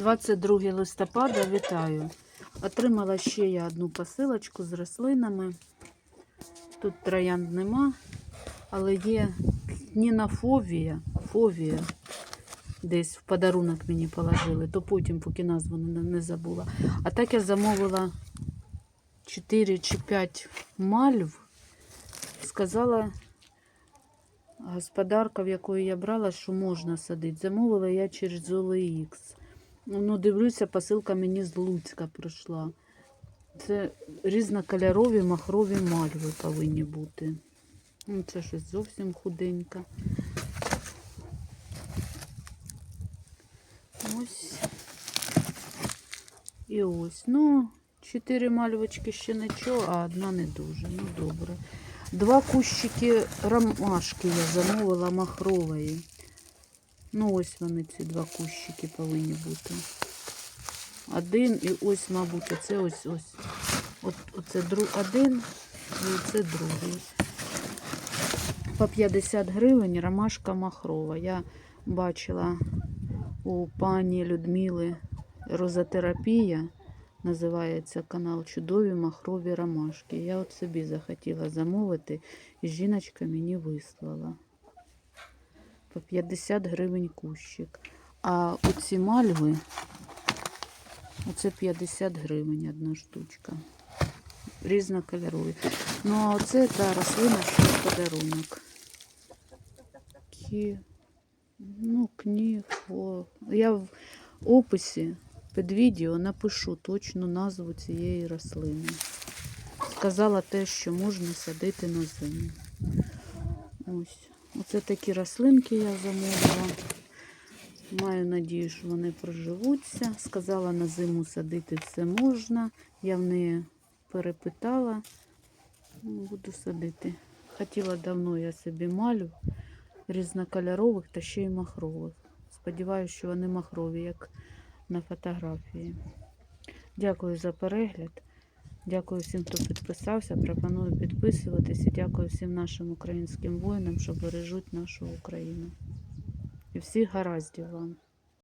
22 листопада, вітаю. Отримала ще я одну посилочку з рослинами. Тут троянд нема, але є Нінафовія, фовія. Десь в подарунок мені положили, то потім, поки назву не, не забула. А так я замовила 4 чи 5 мальв. Сказала господарка, в якої я брала, що можна садити. Замовила я через OLX. Ну, дивлюся, посилка мені з Луцька прийшла. Це різнокольорові махрові мальви повинні бути. Ну, Це щось зовсім худенька. Ось. І ось. Ну, чотири мальвочки ще нічого, а одна не дуже. Ну, добре. Два кущики ромашки я замовила махрової. Ну, ось вони, ці два кущики повинні бути. Один і ось, мабуть, оце ось ось. От, оце друг, один і оце другий. По 50 гривень ромашка махрова. Я бачила у пані Людмили розотерапія. Називається канал Чудові махрові ромашки. Я от собі захотіла замовити, і жіночка мені вислала. По 50 гривень кущик. А оці мальви, оце 50 гривень одна штучка. Різнокольорові. Ну, а оце та рослина, що подарунок. Кі... Ну, кніг. О. Я в описі під відео напишу точну назву цієї рослини. Сказала те, що можна садити на зиму. Ось. Оце такі рослинки я замовила. Маю надію, що вони проживуться. Сказала, на зиму садити все можна. Я в неї перепитала. Ну, Буду садити. Хотіла давно я собі малю різнокольорових та ще й махрових. Сподіваюся, що вони махрові, як на фотографії. Дякую за перегляд. Дякую всім, хто підписався. Пропоную підписуватися. Дякую всім нашим українським воїнам, що бережуть нашу Україну. І всіх гараздів вам.